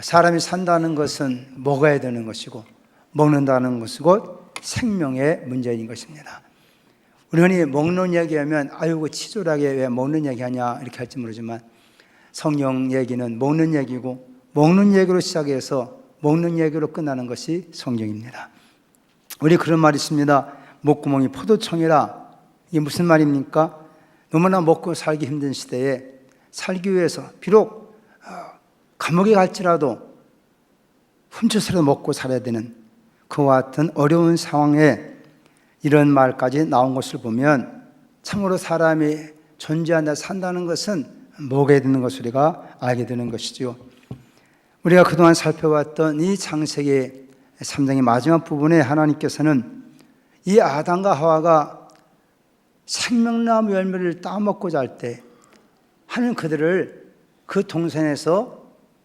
사람이 산다는 것은 먹어야 되는 것이고 먹는다는 것이고 생명의 문제인 것입니다. 우리 흔히 먹는 얘기하면 그 치졸하게 왜 먹는 얘기하냐 이렇게 할지 모르지만 성경 얘기는 먹는 얘기고 먹는 얘기로 시작해서 먹는 얘기로 끝나는 것이 성경입니다. 우리 그런 말이 있습니다. 목구멍이 포도청이라 이게 무슨 말입니까? 너무나 먹고 살기 힘든 시대에 살기 위해서 비록 어, 감옥에 갈지라도 훔쳐서라도 먹고 살아야 되는 그와 같은 어려운 상황에 이런 말까지 나온 것을 보면 참으로 사람이 존재한다 산다는 것은 먹어야 되는 것을 우리가 알게 되는 것이지요. 우리가 그동안 살펴봤던 이 창세기 3장의 마지막 부분에 하나님께서는 이 아담과 하와가 생명나무 열매를 따먹고자 할 때 하는 그들을 그 동산에서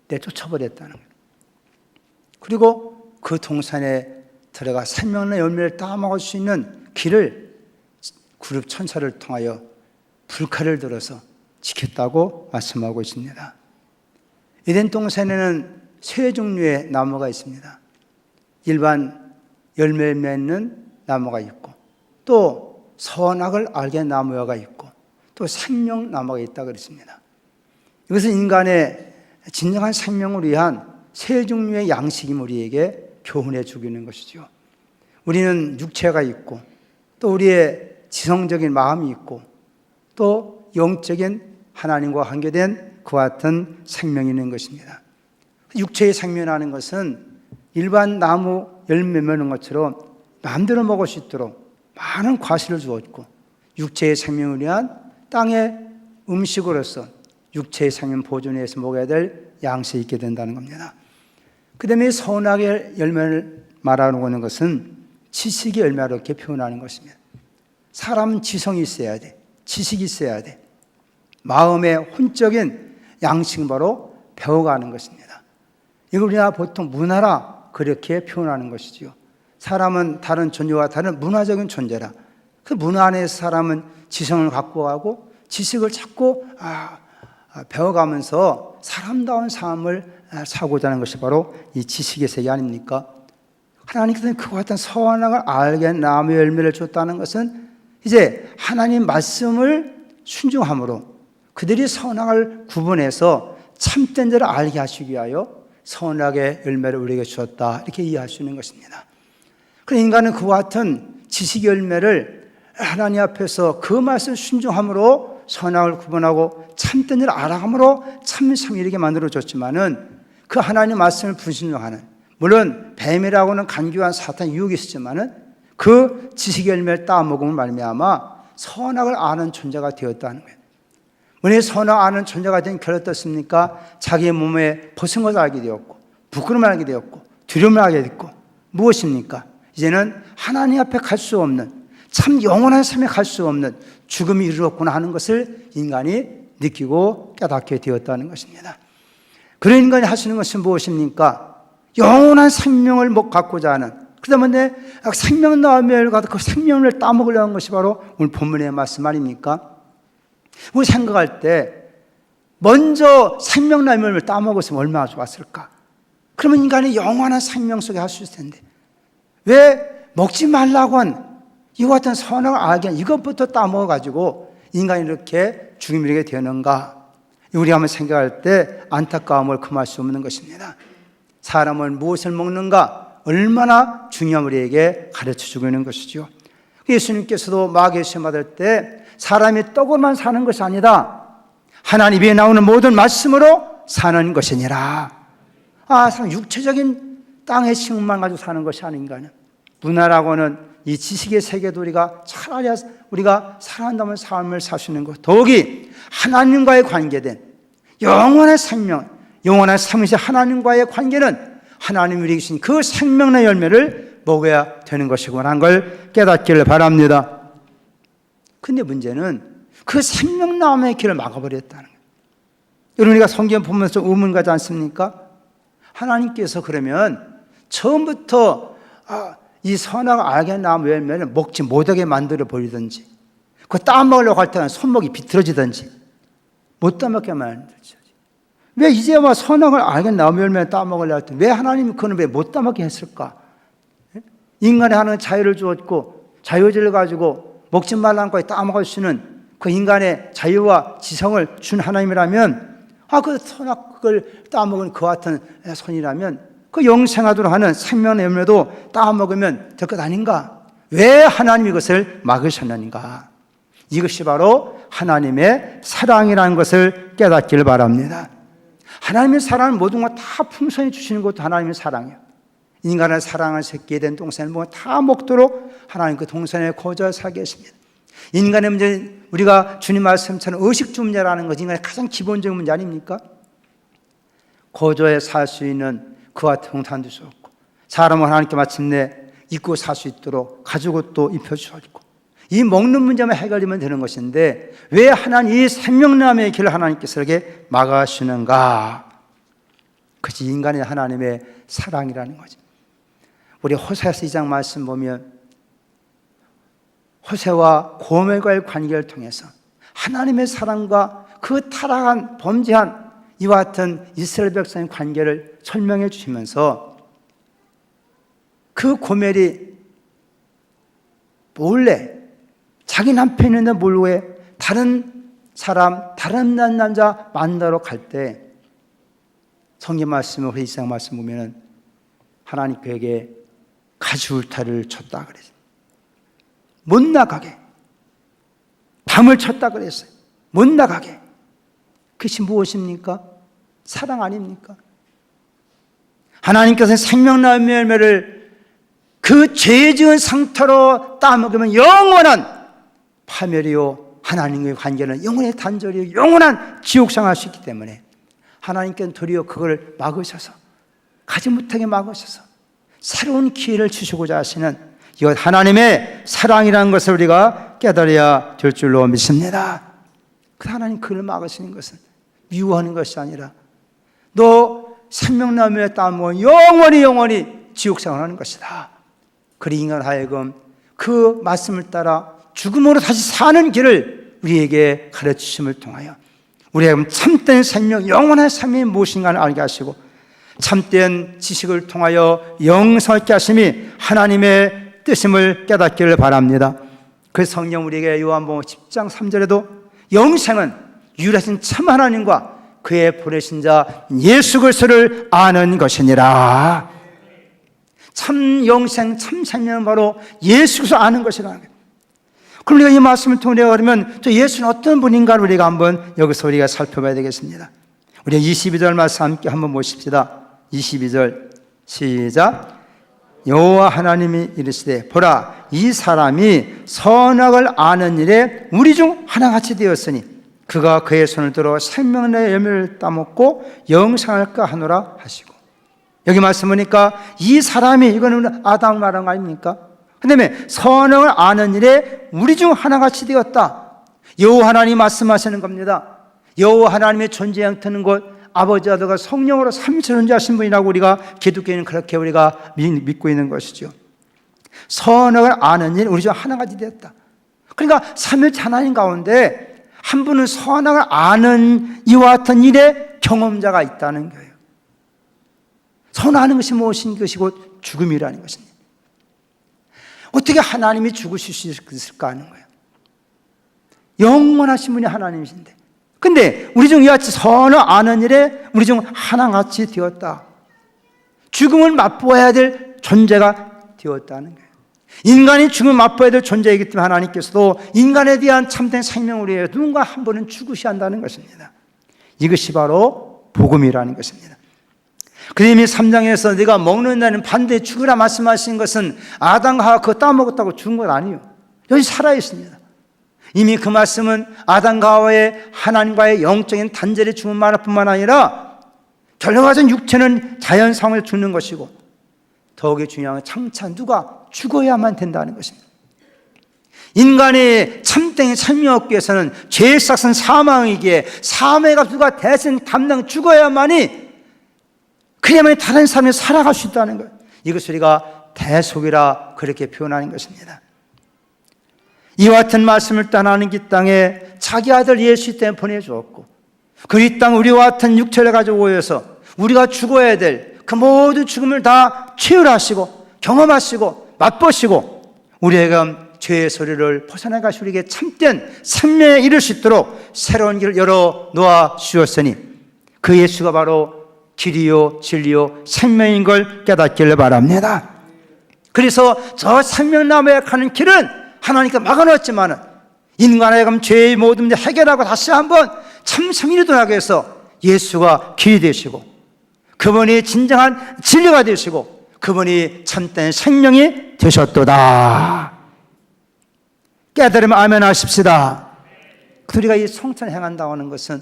내쫓아버렸다는 거예요. 그리고 그 동산에 들어가 생명나무 열매를 따먹을 수 있는 길을 그룹 천사를 통하여 불칼을 들어서 지켰다고 말씀하고 있습니다. 에덴 동산에는 세 종류의 나무가 있습니다. 일반 열매 맺는 나무가 있고 또 선악을 알게 나무가 있고 또 생명 나무가 있다 그랬습니다. 이것은 인간의 진정한 생명을 위한 세 종류의 양식이 우리에게 교훈해 주고 있는 것이죠. 우리는 육체가 있고 또 우리의 지성적인 마음이 있고 또 영적인 하나님과 관계된 그와 같은 생명이 있는 것입니다. 육체의 생명이라는 것은 일반 나무 열매 맺는 것처럼 마음대로 먹을 수 있도록 많은 과실을 주었고 육체의 생명을 위한 땅의 음식으로서 육체의 생명 보존에 서 먹어야 될 양식이 있게 된다는 겁니다. 그 다음에 선악의 열매를 말하는 것은 지식의 열매로 이렇게 표현하는 것입니다. 사람은 지성이 있어야 돼. 지식이 있어야 돼. 마음의 혼적인 양식은 바로 배워가는 것입니다. 이걸 우리가 보통 문화라 그렇게 표현하는 것이지요. 사람은 다른 존재와 다른 문화적인 존재라. 그 문화 안에서 사람은 지성을 갖고 가고 지식을 찾고 아, 아, 배워가면서 사람다운 삶을 아, 살고자 하는 것이 바로 이 지식의 세계 아닙니까? 하나님께서는 그와 같은 선악을 알게 나무의 열매를 줬다는 것은 이제 하나님 말씀을 순종함으로 그들이 선악을 구분해서 참된 자를 알게 하시기 위하여 선악의 열매를 우리에게 주었다 이렇게 이해할 수 있는 것입니다. 그 인간은 그와 같은 지식 열매를 하나님 앞에서 그 말씀 순종함으로 선악을 구분하고 참된 일을 알아감으로 참성이 이렇게 만들어졌지만은 그 하나님 말씀을 불순종하는 물론 뱀이라고는 간교한 사탄 유혹이 있었지만은 그 지식 열매를 따먹음을 말미암아 선악을 아는 존재가 되었다는 거예요. 원래 선악 아는 존재가 된 결과 어떻습니까? 자기의 몸에 벗은 것을 알게 되었고 부끄러움을 알게 되었고 두려움을 알게 됐고 무엇입니까? 이제는 하나님 앞에 갈 수 없는 참 영원한 삶에 갈 수 없는 죽음이 이르렀구나 하는 것을 인간이 느끼고 깨닫게 되었다는 것입니다. 그런 인간이 하시는 것은 무엇입니까? 영원한 생명을 갖고자 하는 그다음에 생명 나오면 그 생명을 따먹으려는 것이 바로 오늘 본문의 말씀 아닙니까? 우리 생각할 때 먼저 생명나무를 따먹었으면 얼마나 좋았을까? 그러면 인간이 영원한 생명 속에 할 수 있을 텐데 왜 먹지 말라고 한 이와 같은 선악을 알게 한 이것부터 따먹어가지고 인간이 이렇게 죽음이 게 되는가? 우리 한번 생각할 때 안타까움을 금할 수 없는 것입니다. 사람은 무엇을 먹는가? 얼마나 중요한 우리에게 가르쳐 주고 있는 것이죠. 예수님께서도 마귀의 시험 받을 때 사람이 떡으로만 사는 것이 아니다. 하나님 입에 나오는 모든 말씀으로 사는 것이니라. 아, 사람 육체적인 땅의 식물만 가지고 사는 것이 아닌가는. 문화라고는 이 지식의 세계도 우리가 차라리 우리가 살아간다면 삶을 있는 것. 더욱이 하나님과의 관계된 영원한 생명, 영원한 삶이신 하나님과의 관계는 하나님이 우리에게 주신 그 생명의 열매를 먹어야 되는 것이구나 하는 걸 깨닫기를 바랍니다. 근데 문제는 그 생명나무의 길을 막아버렸다는 거예요. 여러분, 우리가 성경 보면서 의문 가지 않습니까? 하나님께서 그러면 처음부터 아, 이 선악 알게 나무 열매를 먹지 못하게 만들어 버리든지, 그 따먹으려고 할 때는 손목이 비틀어지든지, 못 따먹게 만들지. 왜 이제 와 선악을 알겠나 열매 따먹으려 할 때 왜 하나님이 그는 왜 못 따먹게 했을까? 인간에 하는 자유를 주었고 자유를 가지고 먹지 말라는 거에 따먹을 수 있는 그 인간의 자유와 지성을 준 하나님이라면 아 그 선악을 따먹은 그 같은 손이라면 그 영생하도록 하는 생명의 열매도 따먹으면 될 것 아닌가? 왜 하나님이 이것을 막으셨느니까? 이것이 바로 하나님의 사랑이라는 것을 깨닫기를 바랍니다. 하나님의 사랑은 모든 것다 풍성히 주시는 것도 하나님의 사랑이에요. 인간을 사랑할 새끼에 된 동생을 뭐다 먹도록 하나님 그 동생에 거저 했습니다. 인간의 문제 우리가 주님 말씀처럼 의식 문제라는 것이 인간의 가장 기본적인 문제 아닙니까? 거저에 살 수 있는 그와 동탄도 주었고 사람을 하나님께 마침내 입고 살 수 있도록 가지고 또 입혀 주었고 이 먹는 문제만 해결되면 되는 것인데 왜 하나님 이 생명남의 길을 하나님께서 이렇게 막아주시는가? 그것이 인간의 하나님의 사랑이라는 거죠. 우리 호세아서 2장 말씀 보면 호세와 고멜과의 관계를 통해서 하나님의 사랑과 그 타락한 범죄한 이와 같은 이스라엘 백성의 관계를 설명해 주시면서 그 고멜이 몰래 자기 남편인데 몰래 다른 사람, 다른 남자 만나러 갈 때 성경 말씀을 이상 말씀 보면은 하나님 그에게 가지울타를 쳤다 그랬어요. 못 나가게. 밤을 쳤다 그랬어요. 못 나가게. 그것이 무엇입니까? 사랑 아닙니까? 하나님께서 생명나무 열매를 그 죄 지은 상태로 따먹으면 영원한 파멸이요 하나님의 관계는 영원의 단절이요 영원한 지옥상할 수 있기 때문에 하나님께는 도리어 그걸 막으셔서 가지 못하게 막으셔서 새로운 기회를 주시고자 하시는 이것 하나님의 사랑이라는 것을 우리가 깨달아야 될 줄로 믿습니다. 그 하나님 그를 막으시는 것은 미워하는 것이 아니라 너 생명나무에 따면 영원히 영원히 지옥 생활 하는 것이다. 그리 인간 하여금 그 말씀을 따라 죽음으로 다시 사는 길을 우리에게 가르치심을 통하여 우리가 참된 생명, 영원한 생명이 무엇인가를 알게 하시고 참된 지식을 통하여 영성있게 하심이 하나님의 뜻임을 깨닫기를 바랍니다. 그 성령 우리에게 요한복음 10장 3절에도 영생은 유일하신 참 하나님과 그의 보내신 자 예수 그리스도를 아는 것이니라. 참 영생, 참 생명은 바로 예수 그리스도 아는 것이라는 거예요. 그럼 우리가 이 말씀을 통해 그러면 저 예수는 어떤 분인가를 우리가 한번 여기서 우리가 살펴봐야 되겠습니다. 우리가 22절 말씀 함께 한번 보십시다. 22절 시작. 여호와 하나님이 이르시되 보라 이 사람이 선악을 아는 일에 우리 중 하나같이 되었으니 그가 그의 손을 들어 생명의 열매를 따먹고 영생할까 하노라 하시고 여기 말씀 보니까 이 사람이 이거는 아담 말한 거 아닙니까? 그다음에 선악을 아는 일에 우리 중 하나같이 되었다. 여호와 하나님 말씀하시는 겁니다. 여호와 하나님의 존재 형태는 것 아버지 아들과 성령으로 삼위체 존재하신 분이라고 우리가 기독교인은 그렇게 우리가 믿고 있는 것이죠. 선악을 아는 일 우리 중 하나같이 되었다. 그러니까 삼위체 하나님 가운데 한 분은 선악을 아는 이와 같은 일에 경험자가 있다는 거예요. 선아는 것이 무엇인 것이고 죽음이라는 것입니다. 어떻게 하나님이 죽으실 수 있을까 하는 거예요. 영원하신 분이 하나님이신데. 근데 우리 중 이같이 선을 아는 일에 우리 중 하나같이 되었다. 죽음을 맛보아야 될 존재가 되었다는 거예요. 인간이 죽음을 맛보아야 될 존재이기 때문에 하나님께서도 인간에 대한 참된 생명을 위해 누군가 한 번은 죽으셔야 한다는 것입니다. 이것이 바로 복음이라는 것입니다. 그림이 3장에서 네가 먹는 날은 반드시 죽으라 말씀하신 것은 아담과 그거 따먹었다고 죽은 건 아니에요. 여기 살아 있습니다. 이미 그 말씀은 아담과 하와의 하나님과의 영적인 단절이 죽은 말뿐만 아니라 결과적인 육체는 자연상을 죽는 것이고 더욱이 중요한 건 장차 누가 죽어야만 된다는 것입니다. 인간의 삶이 얻기 위해서는 죄의 싹은 사망이기에 사망의 누가 대신 담당 죽어야만이 그래야만 다른 삶을 살아갈 수 있다는 것. 이것을 우리가 대속이라 그렇게 표현하는 것입니다. 이와 같은 말씀을 떠나는 이 땅에 자기 아들 예수 때문에 보내주었고 그 이 땅 우리와 같은 육체를 가지고 오여서 우리가 죽어야 될 그 모든 죽음을 다 치유하시고 경험하시고 맛보시고 우리에게 죄의 소리를 벗어나 가시 우리에게 참된 생명에 이를 수 있도록 새로운 길을 열어 놓아 주었으니 그 예수가 바로 길이요 진리요 생명인 걸 깨닫기를 바랍니다. 그래서 저 생명나무에 가는 길은 하나님께 막아놓았지만은 인간의 감 죄의 모든 문제 해결하고 다시 한번 참 생일이 돌아가기 위해서 예수가 길이 되시고 그분이 진정한 진리가 되시고 그분이 참된 생명이 되셨도다. 깨달으면 아멘 하십시다. 우리가 이 성찬 행한다고 하는 것은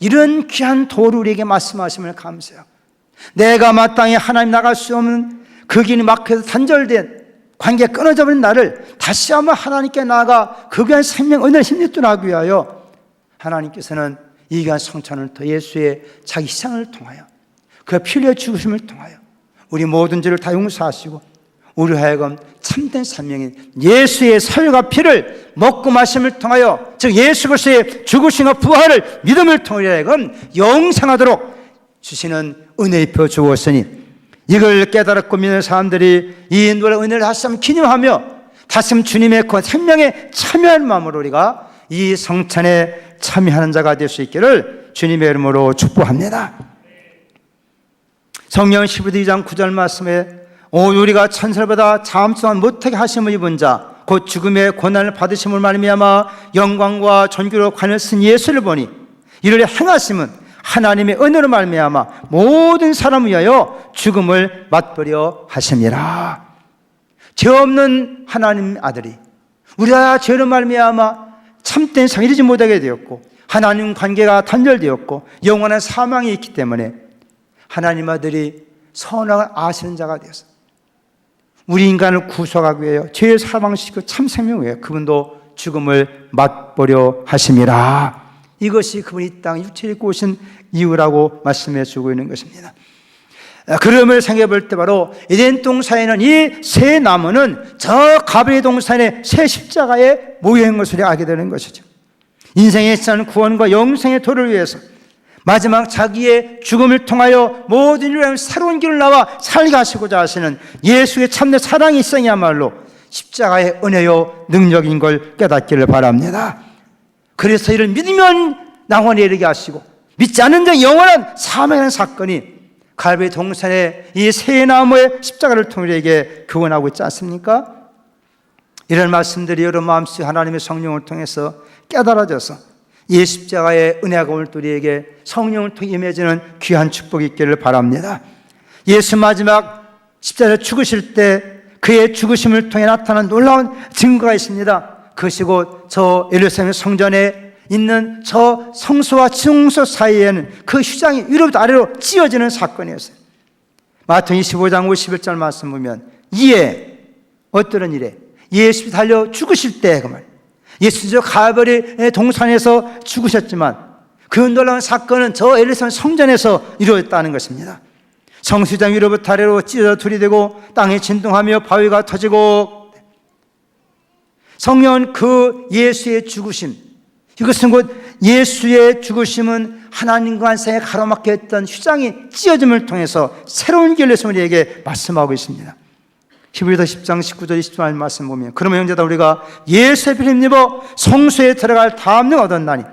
이런 귀한 도를 우리에게 말씀하심을 감사해요. 내가 마땅히 하나님 나갈 수 없는 그 길이 막혀서 단절된 관계 끊어져 버린 나를 다시 한번 하나님께 나아가 그 귀한 생명 은혜를 힘입도록 위하여 하나님께서는 이 귀한 성찬을 더 예수의 자기 희생을 통하여 그 피를 죽으심을 통하여 우리 모든 죄를 다 용서하시고 우리 하여금 참된 사명인 예수의 살과 피를 먹고 마심을 통하여 즉 예수 그리스도의 죽으심과 부활을 믿음을 통하여 하여금 영생하도록 주시는 은혜 입혀 주었으니 이걸 깨달았고 믿는 사람들이 이 노래 은혜를 다시 한번 기념하며 다시 한번 주님의 그 생명에 참여한 마음으로 우리가 이 성찬에 참여하는 자가 될 수 있기를 주님의 이름으로 축복합니다. 성령 12장 9절 말씀에 오 우리가 천사보다 잠수만 못하게 하심을 입은 자 곧 죽음의 고난을 받으심을 말미암아 영광과 존귀로 관을 쓴 예수를 보니 이를 행하심은 하나님의 은혜로 말미암아 모든 사람을 위하여 죽음을 맛보려 하심이라. 죄 없는 하나님 아들이 우리가 죄로 말미암아 참된 상 이르지 못하게 되었고 하나님 관계가 단절되었고 영원한 사망이 있기 때문에 하나님 아들이 선악을 아시는 자가 되었어. 우리 인간을 구속하기 위하여 죄의 사망시키고 참 생명 위해 그분도 죽음을 맛보려 하심이라. 이것이 그분이 땅 육체를 입고 오신 이유라고 말씀해 주고 있는 것입니다. 그름을 생각해 볼 때 바로 에덴 동산에는 이새 나무는 저 가브리 동산의 새 십자가에 모여 있는 것을 알게 되는 것이죠. 인생의 산 구원과 영생의 도를 위해서 마지막 자기의 죽음을 통하여 모든 인류를 새로운 길을 나와 살게 하시고자 하시는 예수의 참된 사랑이 있어야말로 십자가의 은혜요 능력인 걸 깨닫기를 바랍니다. 그래서 이를 믿으면 나원에 이르게 하시고 믿지 않는 자 영원한 사망의 사건이 갈배 동산의 이 새 나무의 십자가를 통해 교훈하고 있지 않습니까? 이런 말씀들이 여러분 마음속 하나님의 성령을 통해서 깨달아져서 이 십자가의 은혜가 오늘 우리에게 성령을 통해 임해지는 귀한 축복이 있기를 바랍니다. 예수 마지막 십자가에 죽으실 때 그의 죽으심을 통해 나타난 놀라운 증거가 있습니다. 그것이 곧 저 예루살렘 성전에 있는 저 성소와 증소 사이에는 그 휘장이 위로부터 아래로 찢어지는 사건이었어요. 마태 25장 51절 말씀 보면 이에 어떤 일에 예수 달려 죽으실 때 그 말. 예수저 가버리 동산에서 죽으셨지만 그 놀라운 사건은 저 엘리선 성전에서 이루어졌다는 것입니다. 성수장 위로부터 아래로 찢어 들이대고 땅이 진동하며 바위가 터지고 성령 그 예수의 죽으심 이것은 곧 예수의 죽으심은 하나님과 사이에 가로막혀 있던 휘장이 찢어짐을 통해서 새로운 길을 우리에게 말씀하고 있습니다. 히브리서 10장 19절 20절 말씀 보면 그러면 형제다 우리가 예수의 피를 입어 성소에 들어갈 다음령 얻었나니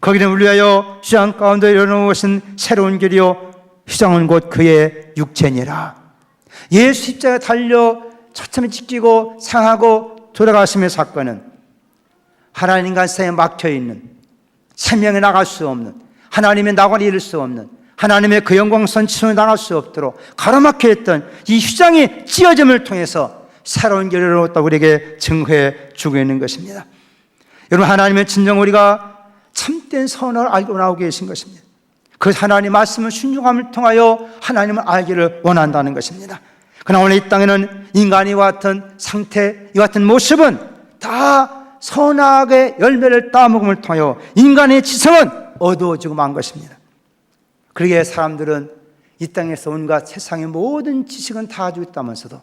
거기는 우리 위하여 휘장 가운데 열어놓으신 새로운 길이요 휘장은 곧 그의 육체니라. 예수 십자가에 달려 처참히 찢기고 상하고 돌아가심의 사건은 하나님과 사이에 막혀있는 생명에 나갈 수 없는 하나님의 나관이 이룰 수 없는 하나님의 그 영광선 치로 나갈 수 없도록 가로막혀 있던 이 휘장이 찢어짐을 통해서 새로운 길을 얻다 우리에게 증거해 주고 있는 것입니다. 여러분 하나님의 진정 우리가 참된 선을 알고 나오고 계신 것입니다. 그 하나님 말씀을 순종함을 통하여 하나님을 알기를 원한다는 것입니다. 그러나 오늘 이 땅에는 인간이 같은 상태, 이 같은 모습은 다 선악의 열매를 따먹음을 통하여 인간의 지성은 어두워지고 만 것입니다. 그러기에 사람들은 이 땅에서 온갖 세상의 모든 지식은 다 가지고 있다면서도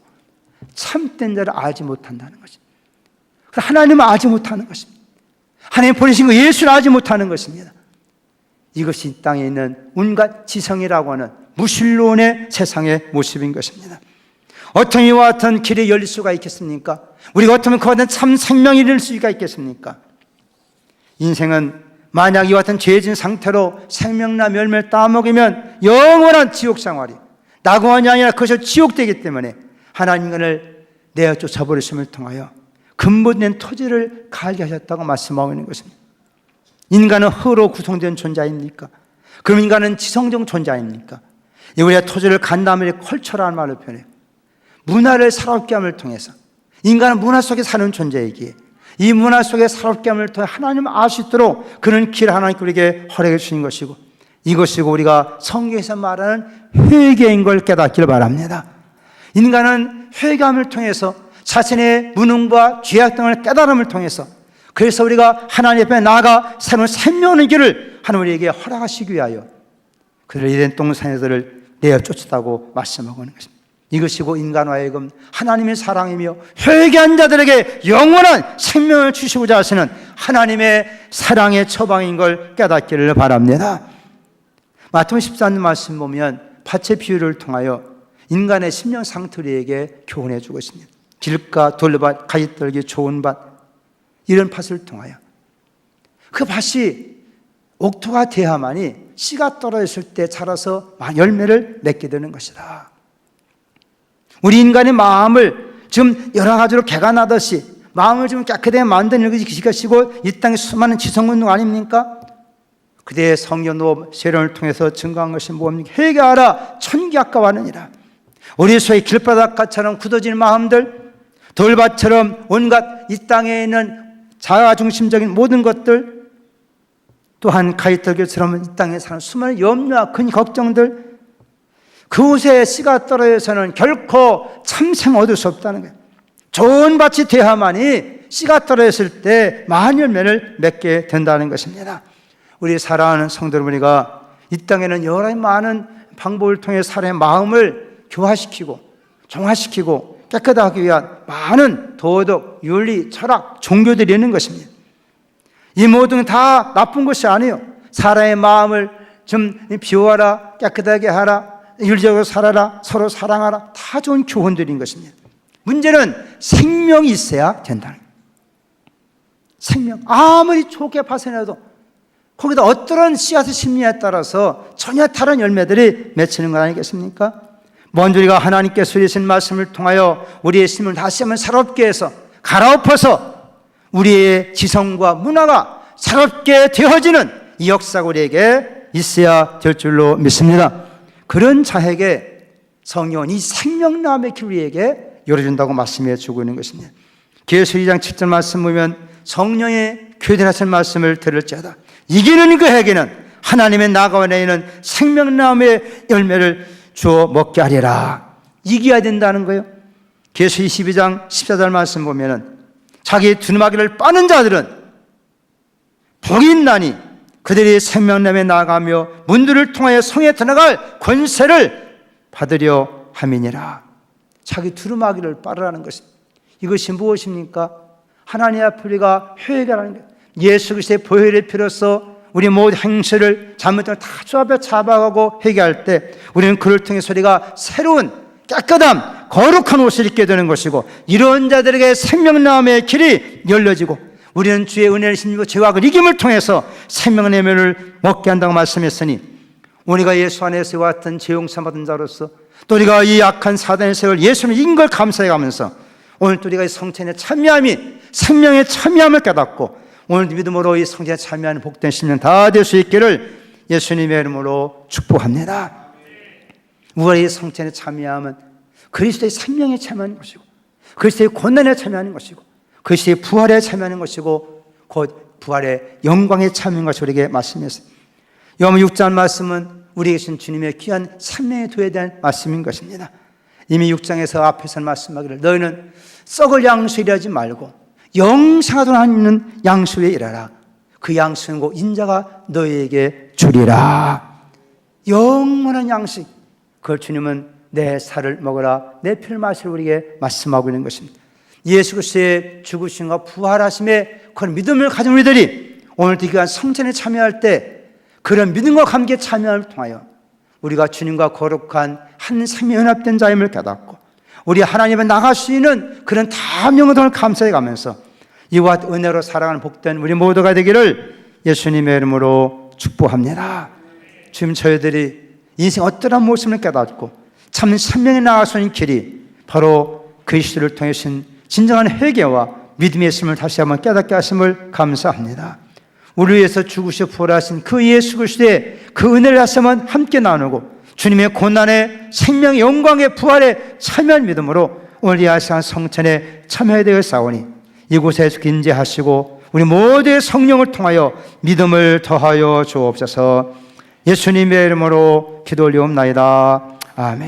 참된 자를 알지 못한다는 것입니다. 하나님을 알지 못하는 것입니다. 하나님 보내신 그 예수를 알지 못하는 것입니다. 이것이 이 땅에 있는 온갖 지성이라고 하는 무신론의 세상의 모습인 것입니다. 어떤 이와 같은 길이 열릴 수가 있겠습니까? 우리가 어쩌면 그와 같은 참 생명이 이룰 수가 있겠습니까? 인생은 만약 이와 같은 죄진 상태로 생명나 열매를 따먹으면 영원한 지옥 생활이 낙원이 아니라 그것이 지옥되기 때문에 하나님 인간을 내어 쫓아버리심을 통하여 근본된 토지를 갈게 하셨다고 말씀하고 있는 것입니다. 인간은 흙으로 구성된 존재입니까? 그럼 인간은 지성적 존재입니까? 우리가 토지를 간다음에 컬처라는 말로 표현해요. 문화를 사롭게 함을 통해서 인간은 문화 속에 사는 존재이기에 이 문화 속에 사롭게 함을 통해 하나님 알수 있도록 그런 길 하나님께 우리에게 허락해 주신 것이고 이것이고 우리가 성경에서 말하는 회개인 걸 깨닫기를 바랍니다. 인간은 회개함을 통해서 자신의 무능과 죄악 등을 깨달음을 통해서 그래서 우리가 하나님 앞에 나아가 새로운 생명의 길을 하나님 우리에게 허락하시기 위하여 그들 이된 동산에들을 내어 쫓았다고 말씀하고 있는 것입니다. 이것이고 인간과 하여금 하나님의 사랑이며 회개한 자들에게 영원한 생명을 주시고자 하시는 하나님의 사랑의 처방인 걸 깨닫기를 바랍니다. 마태복음 14장 말씀 보면 밭의 비유를 통하여 인간의 심령 상태에게 교훈해 주고 있습니다. 길가, 돌밭, 가지떨기 좋은 밭 이런 밭을 통하여 그 밭이 옥토가 돼야만이 씨가 떨어졌을 때 자라서 열매를 맺게 되는 것이다. 우리 인간의 마음을 지금 여러 가지로 개가 나듯이 마음을 좀 깨끗하게 만드는 것이고 이 땅에 수많은 지성운동 아닙니까? 그대의 성령도 세련을 통해서 증거한 것이 뭡니까? 회개하라 천기아까워하느니라 우리 소위 길바닥처럼 굳어진 마음들 돌밭처럼 온갖 이 땅에 있는 자아중심적인 모든 것들 또한 가이떨기처럼 이 땅에 사는 수많은 염려와 큰 걱정들 그곳에 씨가 떨어져서는 결코 참생 얻을 수 없다는 거예요. 좋은 밭이 돼야만이 씨가 떨어졌을 때 많은 열매를 맺게 된다는 것입니다. 우리 사랑하는 성도 여러분이가 이 땅에는 여러 많은 방법을 통해 사람의 마음을 교화시키고 정화시키고 깨끗하기 위한 많은 도덕, 윤리, 철학, 종교들이 있는 것입니다. 이 모든 다 나쁜 것이 아니에요. 사람의 마음을 좀 비워라, 깨끗하게 하라, 윤리적으로 살아라, 서로 사랑하라, 다 좋은 교훈들인 것입니다. 문제는 생명이 있어야 된다는 거예요. 생명. 아무리 좋게 파선해도 거기다 어떠한 씨앗의 심리에 따라서 전혀 다른 열매들이 맺히는 것 아니겠습니까? 먼저 우리가 하나님께서 주신 말씀을 통하여 우리의 심을 다시 한번 새롭게 해서 갈아엎어서 우리의 지성과 문화가 새롭게 되어지는 이 역사가 우리에게 있어야 될 줄로 믿습니다. 그런 자에게 성령은 이 생명남의 길 우리에게 열어준다고 말씀해 주고 있는 것입니다. 계수 2장 7절 말씀 보면 성령의 교대하신 말씀을 들을지어다. 이기는 그에게는 하나님의 나가와 내는 생명나무의 열매를 주어 먹게 하리라. 이겨야 된다는 거예요. 계수 22장 14절 말씀 보면은 자기 두루마기를 빠는 자들은 복이 있나니 그들이 생명남에 나가며 문들을 통하여 성에 들어갈 권세를 받으려 함이니라. 자기 두루마기를 빠르라는 것 이것이 무엇입니까? 하나님 앞에 우리가 회개라는 것. 예수 그리스도의 보혈의 피로써 우리 모든 행실을 잘못되면 다 조합에 잡아가고 회개할 때 우리는 그를 통해서 우리가 새로운 깨끗함, 거룩한 옷을 입게 되는 것이고 이런 자들에게 생명나음의 길이 열려지고 우리는 주의 은혜를 힘입고 죄악을 이김을 통해서 생명의 내면을 먹게 한다고 말씀했으니 우리가 예수 안에서 왔던 죄용사 받은 자로서 또 우리가 이 악한 사단의 세월 예수를 이긴 걸 감사해 가면서 오늘 또 우리가 성천의 참여함이 생명의 참여함을 깨닫고 오늘 믿음으로 이 성전에 참여하는 복된 신년 다 될 수 있기를 예수님의 이름으로 축복합니다. 우리의 성전에 참여함은 그리스도의 생명에 참여하는 것이고 그리스도의 고난에 참여하는 것이고 그리스도의 부활에 참여하는 것이고 곧 부활의 영광에 참여하는 것이 우리에게 말씀했습니다. 요한 6장 말씀은 우리에게 신 주님의 귀한 생명의 도에 대한 말씀인 것입니다. 이미 6장에서 앞에서 말씀하기를 너희는 썩을 양수 일하지 말고 영생하도록 하는 양수에 일하라. 그 양수는 곧 인자가 너희에게 주리라. 영원한 양식. 그걸 주님은 내 살을 먹어라. 내 피를 마시라 우리에게 말씀하고 있는 것입니다. 예수 그리스도의 죽으심과 부활하심의 그런 믿음을 가진 우리들이 오늘 이 귀한 성전에 참여할 때 그런 믿음과 함께 참여를 통하여 우리가 주님과 거룩한 한 생명 연합된 자임을 깨닫고 우리 하나님에 나갈 수 있는 그런 다 명동을 감사해 가면서 이와 은혜로 사랑하는 복된 우리 모두가 되기를 예수님의 이름으로 축복합니다. 지금 저희들이 인생 어떠한 모습을 깨닫고 참 생명에 있는 길이 바로 그리스도를 통해 신 진정한 회개와 믿음의 있음을 다시 한번 깨닫게 하심을 감사합니다. 우리 위해서 죽으시고 부활하신 그 예수 그리스도의 그 은혜를 다시 한번 함께 나누고 주님의 고난의 생명의 영광의 부활에 참여한 믿음으로 오늘 이 아시안 성천에 참여해야 되어 싸우니 이곳에서 긴제하시고 우리 모두의 성령을 통하여 믿음을 더하여 주옵소서 예수님의 이름으로 기도 올리옵나이다. 아멘.